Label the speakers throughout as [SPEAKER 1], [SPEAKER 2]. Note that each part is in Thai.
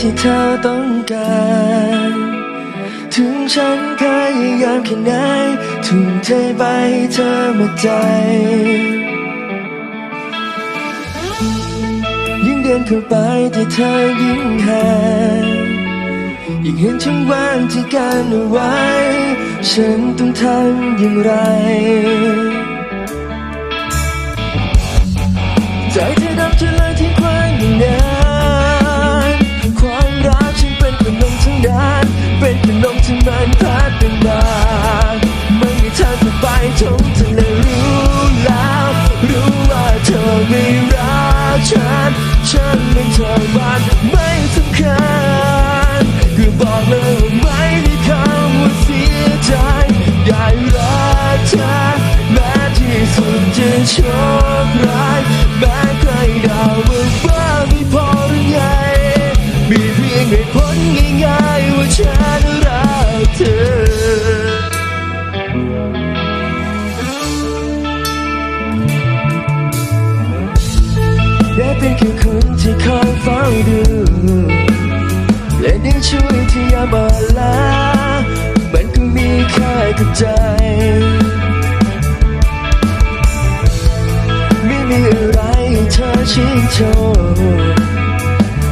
[SPEAKER 1] ที่เธอต้องการ ถึงฉันพยายามแค่ไหนทุ่มเทไปให้เธอหมดใจ ยิ่งเดินเข้าไปที่เธอยิ่งห่างยิ่งเห็นช่องว่างที่กันเอาไว้ ฉันต้องทำอย่างไร ธอมันไม่สำคัญคือบอกเลยว่าไม่มีคำว่าเสียใจได้รักเธอแม้ที่สุดจะโชคร้ายแม้ใครเดาว่าบ้าไม่พอหรือไงมีเพียงเหตุผลง่ายๆว่าฉัน เป็นแค่คนที่คอยเฝ้าดูและได้ช่วยที่ยามอ่อนล้ามันก็มีค่ากับใจ ไม่มีอะไรให้เธอชื่นชม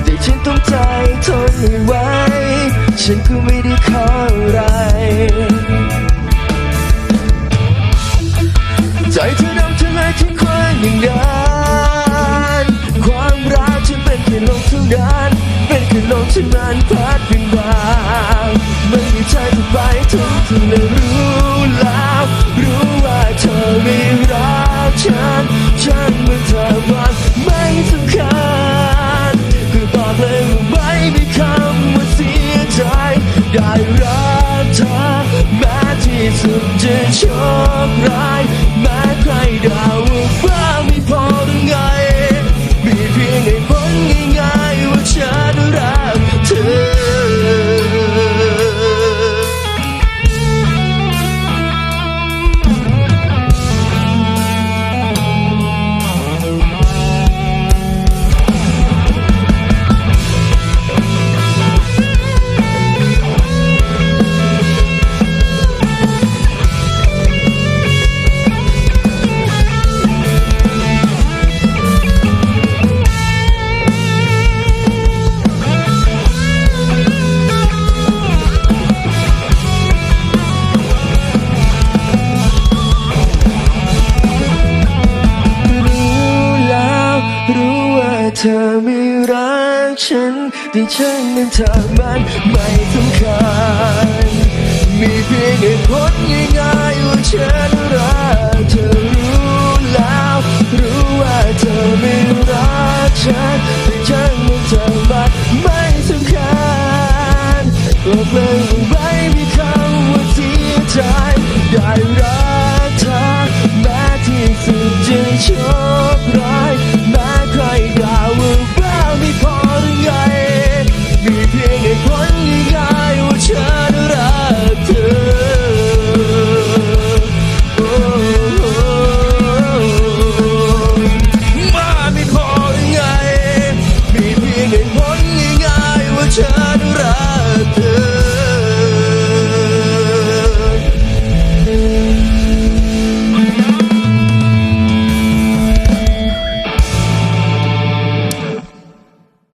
[SPEAKER 1] แต่ฉันต้องใจทนให้ไว้ฉันก็ไม่ได้ขออะไร ถึงที่เลยรู้แล้วรู้ว่าเธอไม่รักฉัน ฉันเมื่อเธอมันไม่สำคัญคือบอกเลยว่าไม่มีคำว่าเสียใจได้รักเธอแม้ที่สุดจะโชคร้าย ฉันแต่ฉันนั้นเธอมันไม่สำคัญมีเพียงเหตุผลง่ายๆว่าฉันรักเธอรู้แล้ว รู้ว่าเธอไม่รักฉัน